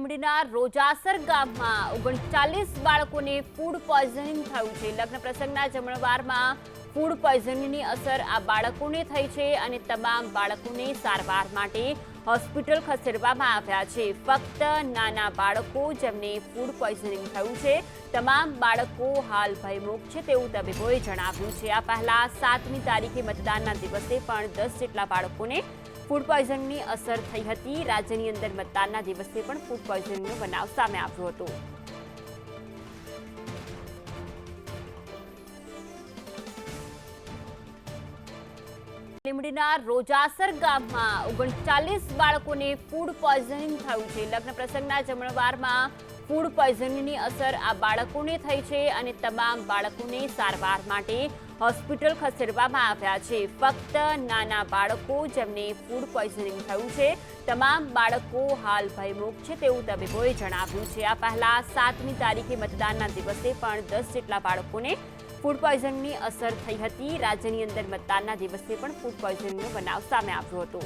લીમડીના રોજાસર ગામમાં ઓગણચાલીસ બાળકોને ફૂડ પોઈઝનિંગ થયું છે. લગ્ન પ્રસંગના જમણવારમાં ફૂડ પોઈઝનિંગની અસર આ બાળકોને થઈ છે અને તમામ બાળકોને સારવાર માટે હોસ્પિટલ ખસેડવામાં આવ્યા છે. ફક્ત નાના બાળકો જેમને ફૂડ પોઈઝનિંગ થયું છે, તમામ બાળકો હાલ ભયમુખ છે તેવું તબીબોએ જણાવ્યું છે. આ પહેલા સાતમી તારીખે મતદાનના દિવસે પણ દસ જેટલા બાળકોને ફૂડ પોઈઝનની અસર થઈ હતી. રાજ્યની અંદર મતદાનના દિવસે પણ ફૂડ પોઈઝનનો બનાવ સામે આવ્યો હતો. લીમડીના રોજાસર ગામમાં ઓગણચાલીસ બાળકોને ફૂડ પોઈઝનિંગ થયું છે. લગ્ન પ્રસંગના જમણવારમાં ફૂડ પોઈઝનિંગની અસર આ બાળકોને થઈ છે અને તમામ બાળકોને સારવાર માટે હોસ્પિટલ ખસેડવામાં આવ્યા છે. ફક્ત નાના બાળકો જેમને ફૂડ પોઈઝનિંગ થયું છે. તમામ બાળકો હાલ ભયમુખ છે તેવું તબીબોએ જણાવ્યું છે. આ પહેલા સાતમી તારીખે મતદાનના દિવસે પણ દસ જેટલા બાળકોને ફૂડ પોઈઝનની અસર થઈ હતી. રાજ્યની અંદર મતદાનના દિવસે પણ ફૂડ પોઈઝનિંગનો બનાવ સામે આવ્યો હતો.